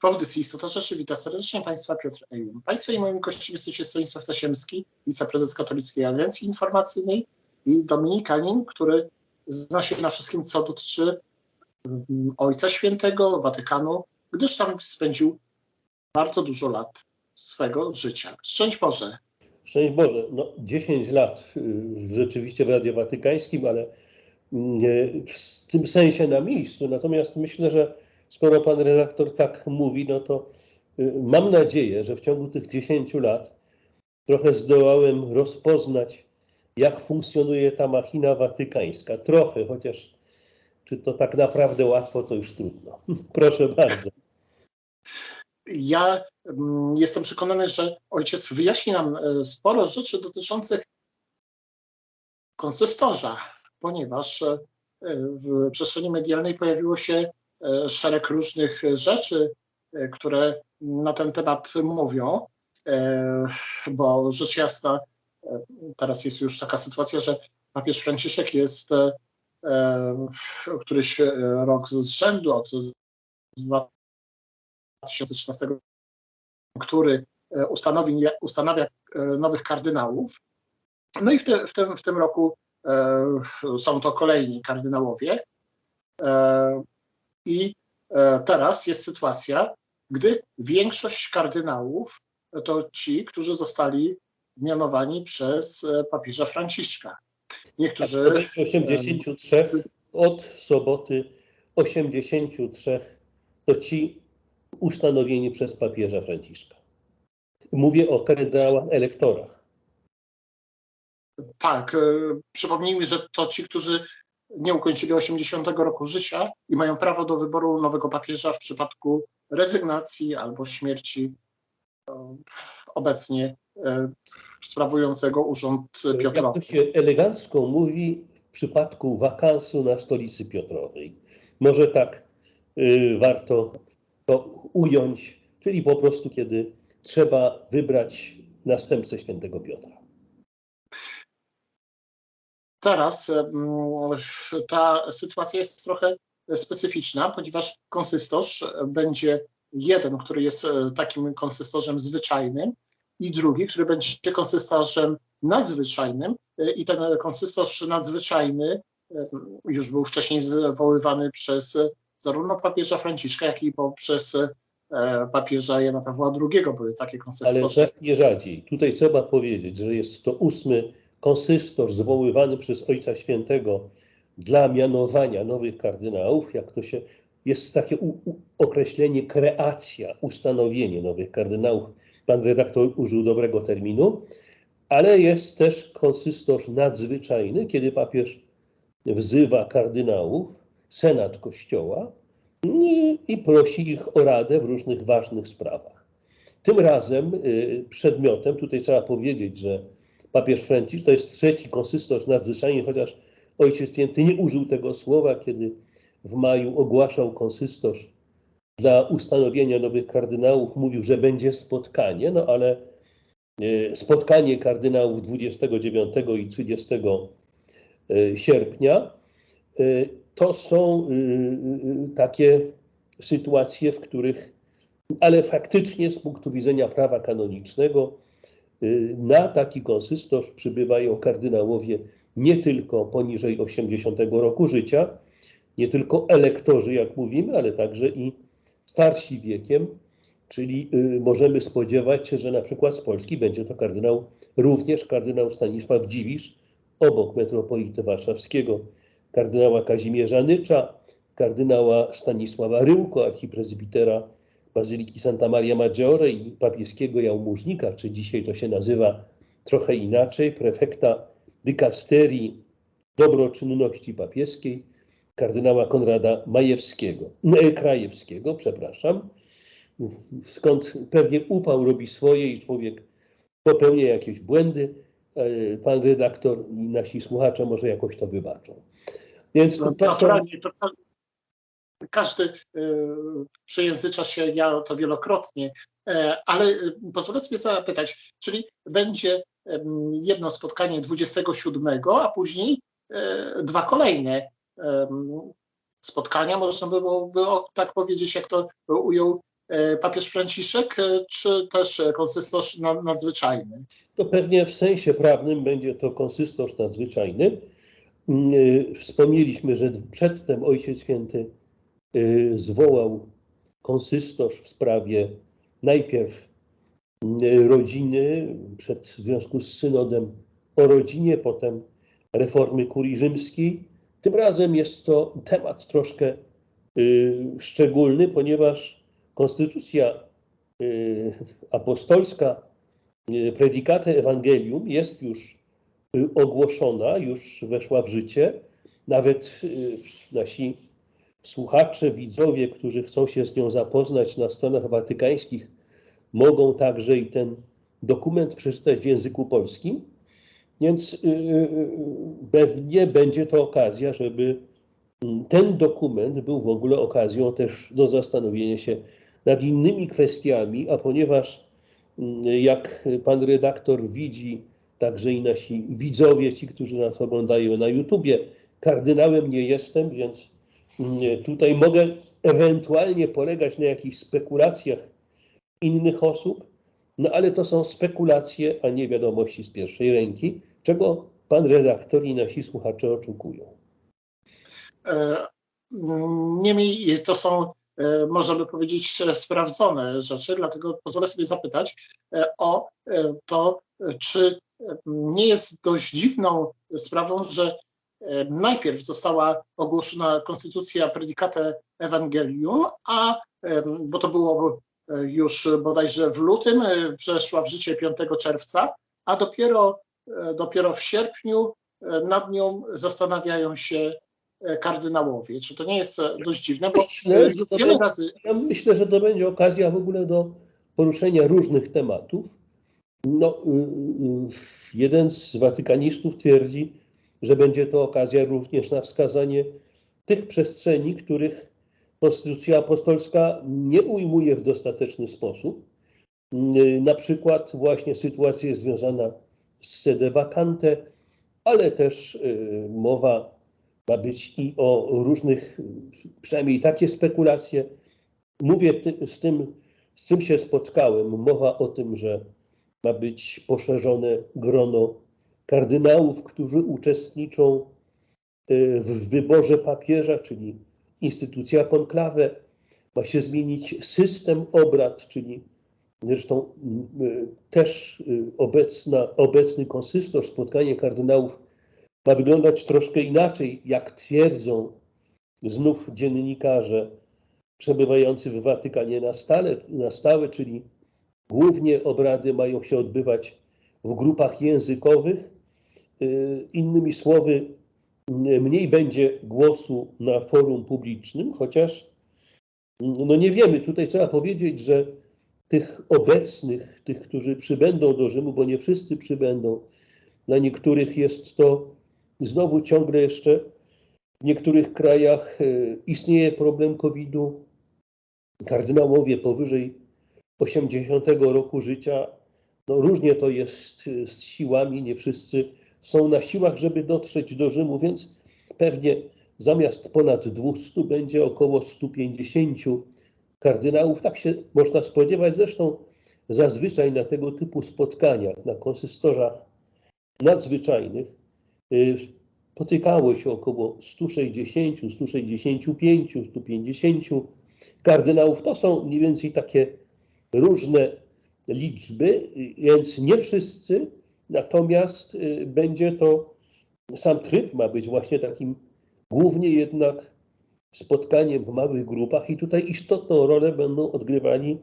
W audycji Istota Rzeczy wita serdecznie Państwa Piotr Ejum. Państwo i moim gościem jesteście Stanisław Tasiemski, wiceprezes Katolickiej Agencji Informacyjnej i Dominikanin, który zna się na wszystkim, co dotyczy mm, Ojca Świętego, Watykanu, gdyż tam spędził bardzo dużo lat swego życia. Szczęść Boże. Szczęść Boże, no 10 lat y, rzeczywiście w Radiu Watykańskim, ale mm, w tym sensie na miejscu. Natomiast myślę, że skoro pan redaktor tak mówi, no to y, mam nadzieję, że w ciągu tych 10 lat trochę zdołałem rozpoznać, jak funkcjonuje ta machina watykańska. Trochę, chociaż czy to tak naprawdę łatwo, to już trudno. Proszę bardzo. Ja mm, jestem przekonany, że ojciec wyjaśni nam e, sporo rzeczy dotyczących konsystorza, ponieważ e, w przestrzeni medialnej pojawiło się szereg różnych rzeczy, e, które na ten temat mówią, e, bo rzecz jasna, e, teraz jest już taka sytuacja, że papież Franciszek jest e, e, któryś e, rok z rzędu od 2013, który e, ustanowi, ustanawia e, nowych kardynałów. No i w, te, w, tym, w tym roku e, są to kolejni kardynałowie. E, I e, teraz jest sytuacja, gdy większość kardynałów to ci, którzy zostali mianowani przez e, papieża Franciszka. Niektórzy. To będzie 83 od soboty 83 to ci ustanowieni przez papieża Franciszka. Mówię o kardynałach elektorach. Tak, e, przypomnijmy, że to ci, którzy nie ukończyli 80 roku życia i mają prawo do wyboru nowego papieża w przypadku rezygnacji albo śmierci e, obecnie e, sprawującego urząd Jak Piotrowy. to się elegancko mówi w przypadku wakansu na stolicy Piotrowej. Może tak y, warto to ująć, czyli po prostu kiedy trzeba wybrać następcę świętego Piotra. Teraz ta sytuacja jest trochę specyficzna, ponieważ konsystorz będzie jeden, który jest e, takim konsystorzem zwyczajnym i drugi, który będzie konsystorzem nadzwyczajnym E, i ten konsystorz nadzwyczajny już był wcześniej zwoływany przez zarówno papieża Franciszka, jak i poprzez e, papieża Jana Pawła II były takie Ale konsystorze. nie rzadziej. Tutaj trzeba powiedzieć, że jest to ósmy konsystor zwoływany przez Ojca Świętego dla mianowania nowych kardynałów, jak to się jest takie u, u, określenie kreacja, ustanowienie nowych kardynałów. Pan redaktor użył dobrego terminu, ale jest też konsystor nadzwyczajny, kiedy papież wzywa kardynałów, senat kościoła i, i prosi ich o radę w różnych ważnych sprawach. Tym razem y, przedmiotem, tutaj trzeba powiedzieć, że papież Franciszek to jest trzeci konsystor nadzwyczajny, chociaż Ojciec Święty nie użył tego słowa, kiedy w maju ogłaszał konsystorz dla ustanowienia nowych kardynałów, mówił, że będzie spotkanie, no ale y, spotkanie kardynałów 29 i 30 y, sierpnia y, to są takie sytuacje, w których, ale faktycznie z punktu widzenia prawa kanonicznego, na taki konsystorz przybywają kardynałowie nie tylko poniżej 80 roku życia, nie tylko elektorzy, jak mówimy, ale także i starsi wiekiem, czyli y, możemy spodziewać się, że na przykład z Polski będzie to kardynał, również kardynał Stanisław Dziwisz, obok metropolity warszawskiego, kardynała Kazimierza Nycza, kardynała Stanisława Ryłko, archiprezbitera Bazyliki Santa Maria Maggiore i papieskiego jałmużnika, czy dzisiaj to się nazywa trochę inaczej, prefekta dykasterii dobroczynności papieskiej, kardynała Konrada Majewskiego, e, Krajewskiego, przepraszam, skąd pewnie upał robi swoje i człowiek popełnia jakieś błędy. E, Pan redaktor i nasi słuchacze może jakoś to wybaczą. Więc No, to są, naturalnie, to każdy y, przejęzycza się, ja to wielokrotnie, e, ale y, pozwolę sobie zapytać, czyli będzie jedno spotkanie 27, a później e, dwa kolejne spotkania, można by było by o- tak powiedzieć, jak to ujął e, papież Franciszek, czy też konsystorz na- nadzwyczajny? To pewnie w sensie prawnym będzie to konsystorz nadzwyczajny. Mm, y, Wspomnieliśmy, że przedtem Ojciec Święty zwołał konsystorz w sprawie najpierw y, rodziny, przed w związku z synodem o rodzinie, potem reformy kurii rzymskiej. Tym razem jest to temat troszkę y, szczególny, ponieważ konstytucja y, apostolska y, Predicate Evangelium jest już y, ogłoszona, już weszła w życie. Nawet y, nasi słuchacze, widzowie, którzy chcą się z nią zapoznać na stronach watykańskich, mogą także i ten dokument przeczytać w języku polskim. Więc y, y, pewnie będzie to okazja, żeby mm, ten dokument był w ogóle okazją też do zastanowienia się nad innymi kwestiami, a ponieważ mm, jak pan redaktor widzi, także i nasi widzowie, ci, którzy nas oglądają na YouTubie, kardynałem nie jestem, więc tutaj mogę ewentualnie polegać na jakichś spekulacjach innych osób, no ale to są spekulacje, a nie wiadomości z pierwszej ręki, czego pan redaktor i nasi słuchacze oczekują. E, Niemniej to są, e, możemy powiedzieć, sprawdzone rzeczy, dlatego pozwolę sobie zapytać e, o to, czy nie jest dość dziwną sprawą, że najpierw została ogłoszona konstytucja Predicate Evangelium, a bo to było e, już bodajże w lutym, e, weszła w życie 5 czerwca, a dopiero, e, dopiero w sierpniu nad nią zastanawiają się kardynałowie. Czy to nie jest dość dziwne? Bo Myślę, że wiele będzie- razy Ja myślę, że to będzie okazja w ogóle do poruszenia różnych tematów. No, y, y, jeden z watykanistów twierdzi, że będzie to okazja również na wskazanie tych przestrzeni, których Konstytucja Apostolska nie ujmuje w dostateczny sposób. Y, Na przykład właśnie sytuacja związana z sede vacante, ale też y, mowa ma być i o różnych, przynajmniej takie spekulacje. Mówię ty, z tym, z czym się spotkałem. Mowa o tym, że ma być poszerzone grono kardynałów, którzy uczestniczą y, w wyborze papieża, czyli instytucja konklawę. Ma się zmienić system obrad, czyli zresztą y, też y, obecna, obecny konsystor, spotkanie kardynałów ma wyglądać troszkę inaczej, jak twierdzą znów dziennikarze przebywający w Watykanie na stale, na stałe, czyli głównie obrady mają się odbywać w grupach językowych. Y, Innymi słowy, mniej będzie głosu na forum publicznym, chociaż y, no nie wiemy, tutaj trzeba powiedzieć, że tych obecnych, tych, którzy przybędą do Rzymu, bo nie wszyscy przybędą, dla niektórych jest to znowu ciągle jeszcze w niektórych krajach y, istnieje problem COVID-u. Kardynałowie powyżej 80 roku życia, no różnie to jest y, z siłami, nie wszyscy są na siłach, żeby dotrzeć do Rzymu, więc pewnie zamiast ponad 200 będzie około 150 kardynałów. Tak się można spodziewać. Zresztą zazwyczaj na tego typu spotkaniach, na konsystorzach nadzwyczajnych, y, spotykało się około 160, 165, 150 kardynałów. To są mniej więcej takie różne liczby, więc nie wszyscy, natomiast y, będzie to, sam tryb ma być właśnie takim głównie jednak spotkaniem w małych grupach i tutaj istotną rolę będą odgrywali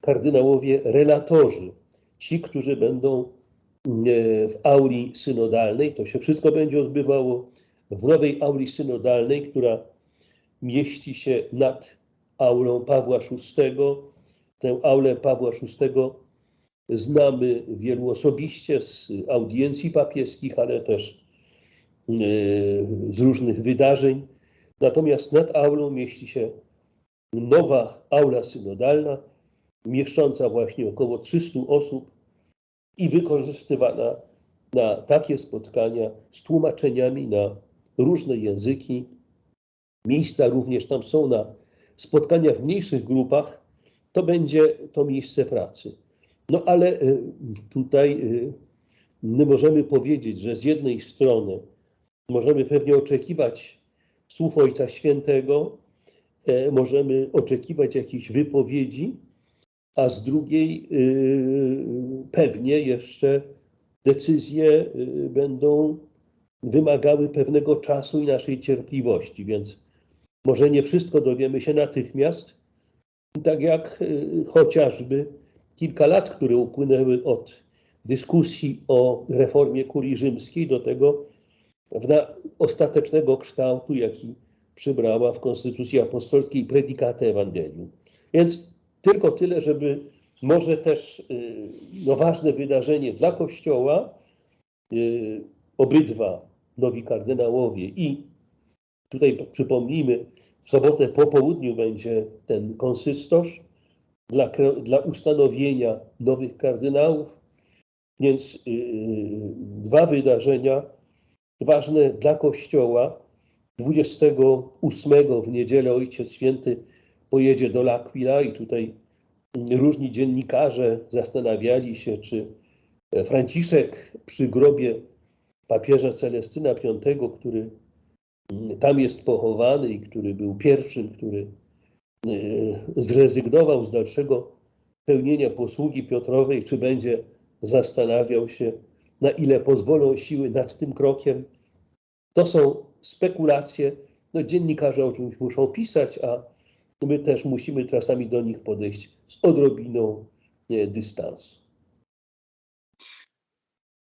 kardynałowie relatorzy, ci, którzy będą e, w auli synodalnej. To się wszystko będzie odbywało w nowej auli synodalnej, która mieści się nad aulą Pawła VI. Tę aulę Pawła VI znamy wielu osobiście z audiencji papieskich, ale też e, z różnych wydarzeń. Natomiast nad aulą mieści się nowa aula synodalna, mieszcząca właśnie około 300 osób i wykorzystywana na takie spotkania z tłumaczeniami na różne języki. Miejsca również tam są na spotkania w mniejszych grupach. to będzie to miejsce pracy. No ale y, tutaj y, my możemy powiedzieć, że z jednej strony możemy pewnie oczekiwać słów Ojca Świętego, e, możemy oczekiwać jakichś wypowiedzi, a z drugiej y, pewnie jeszcze decyzje będą wymagały pewnego czasu i naszej cierpliwości, więc może nie wszystko dowiemy się natychmiast, tak jak chociażby kilka lat, które upłynęły od dyskusji o reformie kurii rzymskiej do tego prawda, ostatecznego kształtu, jaki przybrała w Konstytucji Apostolskiej Predicate Evangelium. Więc tylko tyle, żeby może też y, no, ważne wydarzenie dla Kościoła, y, obydwa nowi kardynałowie i tutaj przypomnijmy, w sobotę po południu będzie ten konsystorz dla, dla ustanowienia nowych kardynałów, więc yy, dwa wydarzenia ważne dla Kościoła. 28 w niedzielę Ojciec Święty pojedzie do L'Aquila i tutaj różni dziennikarze zastanawiali się, czy Franciszek przy grobie papieża Celestyna V, który tam jest pochowany i który był pierwszym, który zrezygnował z dalszego pełnienia posługi Piotrowej, czy będzie zastanawiał się, na ile pozwolą siły nad tym krokiem. To są spekulacje. No, dziennikarze o czymś muszą pisać, a my też musimy czasami do nich podejść z odrobiną nie, dystansu.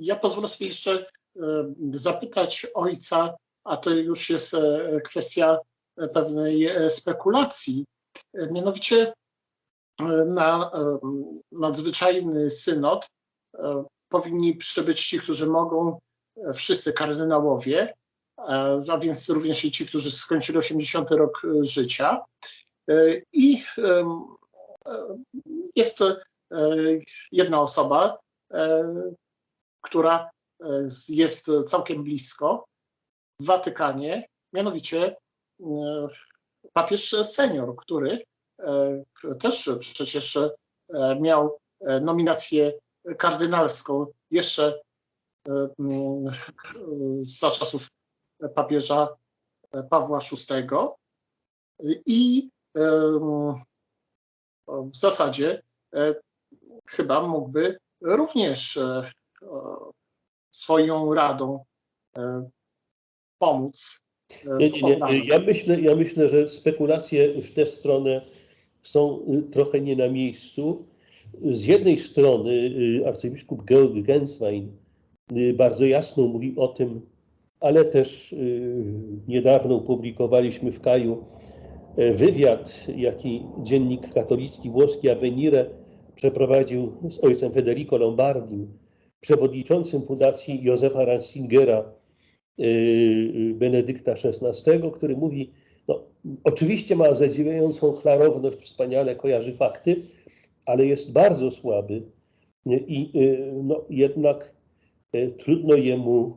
Ja pozwolę sobie jeszcze e, zapytać ojca, a to już jest kwestia pewnej e, spekulacji. Mianowicie na nadzwyczajny synod powinni przybyć ci, którzy mogą, wszyscy kardynałowie, a więc również i ci, którzy skończyli 80 rok życia. I jest jedna osoba, która jest całkiem blisko w Watykanie, mianowicie papież senior, który też przecież miał nominację kardynalską jeszcze za czasów papieża Pawła VI i w zasadzie chyba mógłby również swoją radą pomóc. Nie, nie, nie. Ja, myślę, ja myślę, że spekulacje w tę stronę są trochę nie na miejscu. Z jednej strony arcybiskup Georg Genswein bardzo jasno mówi o tym, ale też niedawno opublikowaliśmy w Kaju wywiad, jaki dziennik katolicki włoski Avenire przeprowadził z ojcem Federico Lombardim, przewodniczącym Fundacji Józefa Ratzingera Benedykta XVI, który mówi, no, oczywiście ma zadziwiającą klarowność, wspaniale kojarzy fakty, ale jest bardzo słaby i no, jednak trudno jemu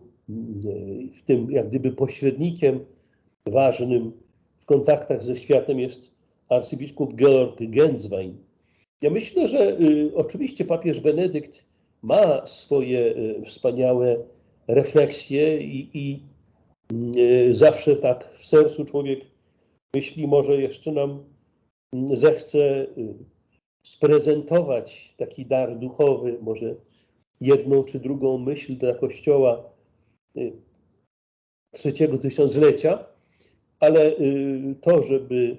w tym jak gdyby pośrednikiem ważnym w kontaktach ze światem jest arcybiskup Georg Genswein. Ja myślę, że oczywiście papież Benedykt ma swoje wspaniałe refleksje i, i zawsze tak w sercu człowiek myśli, może jeszcze nam zechce sprezentować taki dar duchowy, może jedną czy drugą myśl dla Kościoła trzeciego tysiąclecia, ale to, żeby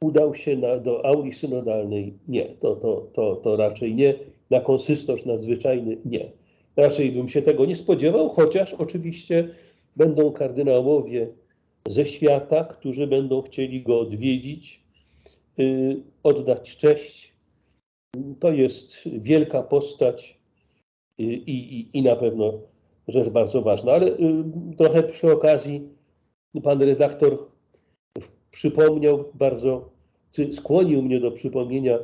udał się na, do auli synodalnej, nie, to, to, to, to raczej nie, na konsystorz nadzwyczajny, nie. Raczej bym się tego nie spodziewał, chociaż oczywiście będą kardynałowie ze świata, którzy będą chcieli go odwiedzić, yy, oddać cześć. To jest wielka postać yy, i, i na pewno rzecz bardzo ważna. Ale yy, trochę przy okazji pan redaktor przypomniał bardzo, czy skłonił mnie do przypomnienia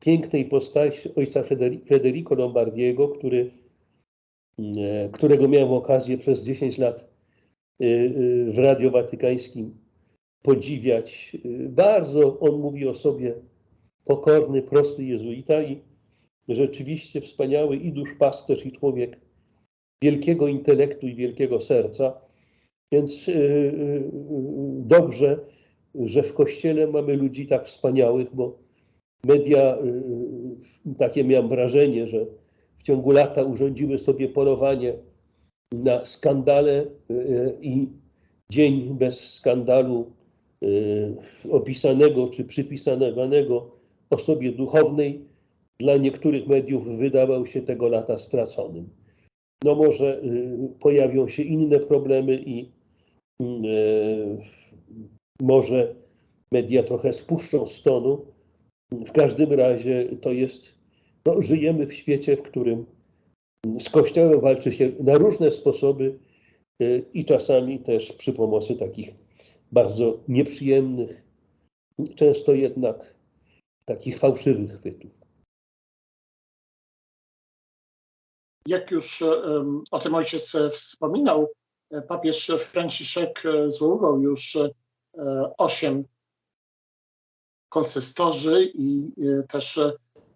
pięknej postaci ojca Federico Lombardiego, który którego miałem okazję przez 10 lat w Radio Watykańskim podziwiać. Bardzo on mówi o sobie pokorny, prosty jezuita i rzeczywiście wspaniały i duszpasterz, i człowiek wielkiego intelektu i wielkiego serca. Więc dobrze, że w Kościele mamy ludzi tak wspaniałych, bo media, takie miałem wrażenie, że w ciągu lata urządziły sobie polowanie na skandale yy, i dzień bez skandalu yy, opisanego czy przypisanego osobie duchownej dla niektórych mediów wydawał się tego lata straconym. No może y, pojawią się inne problemy i y, może media trochę spuszczą z tonu. W każdym razie to jest, no, żyjemy w świecie, w którym z Kościołem walczy się na różne sposoby y, i czasami też przy pomocy takich bardzo nieprzyjemnych, często jednak takich fałszywych chwytów. Jak już em, o tym ojciec e, wspominał, e, papież Franciszek e, zwoływał już e, osiem konsystorzy i e, też e,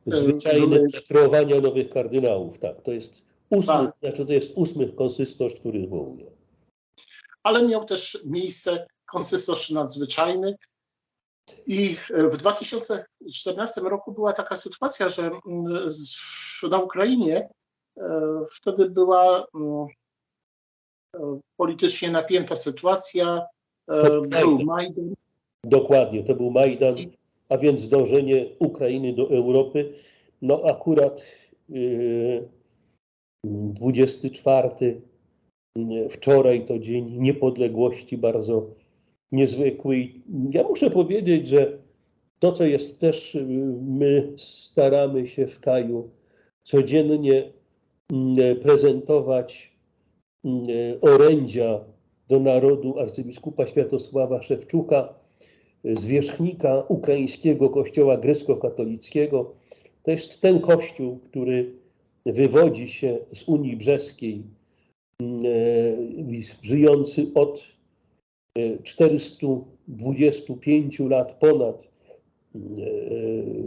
Zwyczajne były- kreowania nowych kardynałów, tak. To jest ósmy, Tak. znaczy to jest ósmy konsystorz, który zwołuje. ale miał też miejsce konsystorz nadzwyczajny. I e, w 2014 roku była taka sytuacja, że mm, na Ukrainie e, wtedy była mm, e, politycznie napięta sytuacja. Był. Majdan. Dokładnie, to był Majdan, a więc dążenie Ukrainy do Europy. No akurat yy, 24 yy, wczoraj to dzień niepodległości bardzo niezwykły. Ja muszę powiedzieć, że to, co jest też, yy, my staramy się w Kaju codziennie yy, prezentować yy, orędzia do narodu arcybiskupa Światosława Szewczuka, zwierzchnika ukraińskiego kościoła grecko-katolickiego. To jest ten kościół, który wywodzi się z Unii Brzeskiej, mm, e, żyjący od e, 425 lat ponad, mm, e,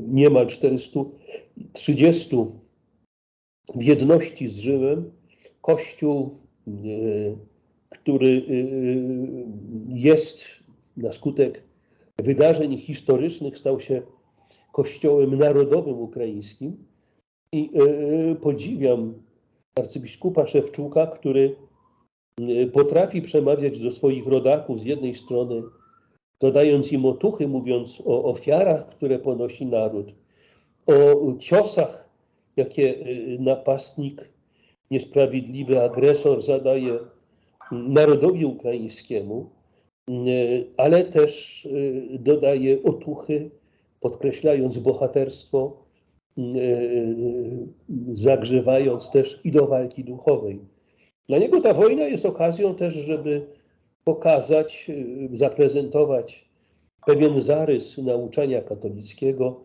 niemal 430 w jedności z Rzymem. Kościół, e, który e, jest na skutek wydarzeń historycznych stał się kościołem narodowym ukraińskim. I e, podziwiam arcybiskupa Szewczuka, który e, potrafi przemawiać do swoich rodaków z jednej strony, dodając im otuchy, mówiąc o ofiarach, które ponosi naród, o ciosach, jakie e, napastnik, niesprawiedliwy agresor zadaje narodowi ukraińskiemu, ale też y, dodaje otuchy, podkreślając bohaterstwo, y, zagrzewając też i do walki duchowej. Dla niego ta wojna jest okazją też, żeby pokazać, y, zaprezentować pewien zarys nauczania katolickiego,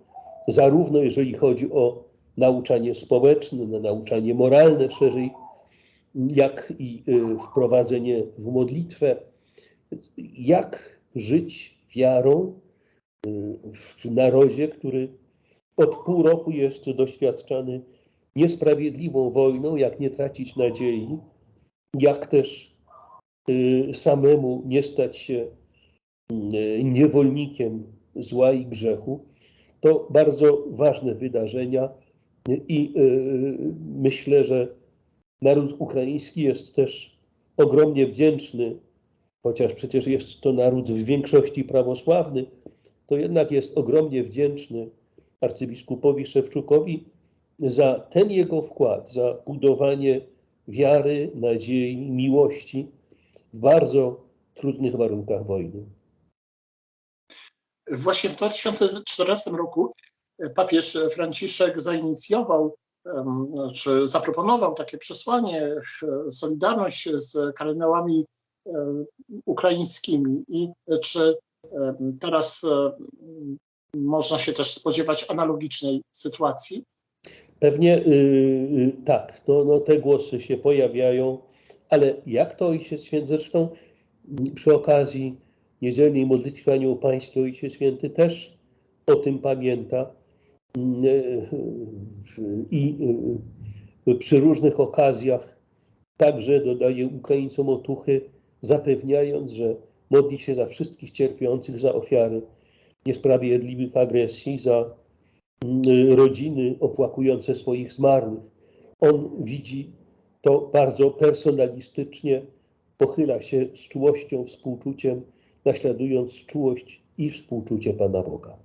zarówno jeżeli chodzi o nauczanie społeczne, na nauczanie moralne szerzej, jak i y, wprowadzenie w modlitwę, jak żyć wiarą y, w narodzie, który od pół roku jest doświadczany niesprawiedliwą wojną, jak nie tracić nadziei, jak też y, samemu nie stać się y, niewolnikiem zła i grzechu. To bardzo ważne wydarzenia i myślę, że naród ukraiński jest też ogromnie wdzięczny chociaż przecież jest to naród w większości prawosławny, to jednak jest ogromnie wdzięczny arcybiskupowi Szewczukowi za ten jego wkład, za budowanie wiary, nadziei, miłości w bardzo trudnych warunkach wojny. Właśnie w 2014 roku papież Franciszek zainicjował czy zaproponował takie przesłanie, e, solidarność z kardynałami ukraińskimi i czy teraz e, można się też spodziewać analogicznej sytuacji? Pewnie y, y, tak, no, no te głosy się pojawiają, ale jak to Ojciec Święty, zresztą przy okazji niedzielnej modlitwy Anioł Pański Ojciec Święty też o tym pamięta, mm, i y, przy różnych okazjach także dodaje Ukraińcom otuchy, zapewniając, że modli się za wszystkich cierpiących, za ofiary niesprawiedliwych agresji, za mm, rodziny opłakujące swoich zmarłych. On widzi to bardzo personalistycznie, pochyla się z czułością, współczuciem, naśladując czułość i współczucie Pana Boga.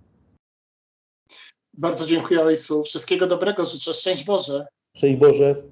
Bardzo dziękuję Ojcu. Wszystkiego dobrego życzę. Szczęść Boże. Szczęść Boże.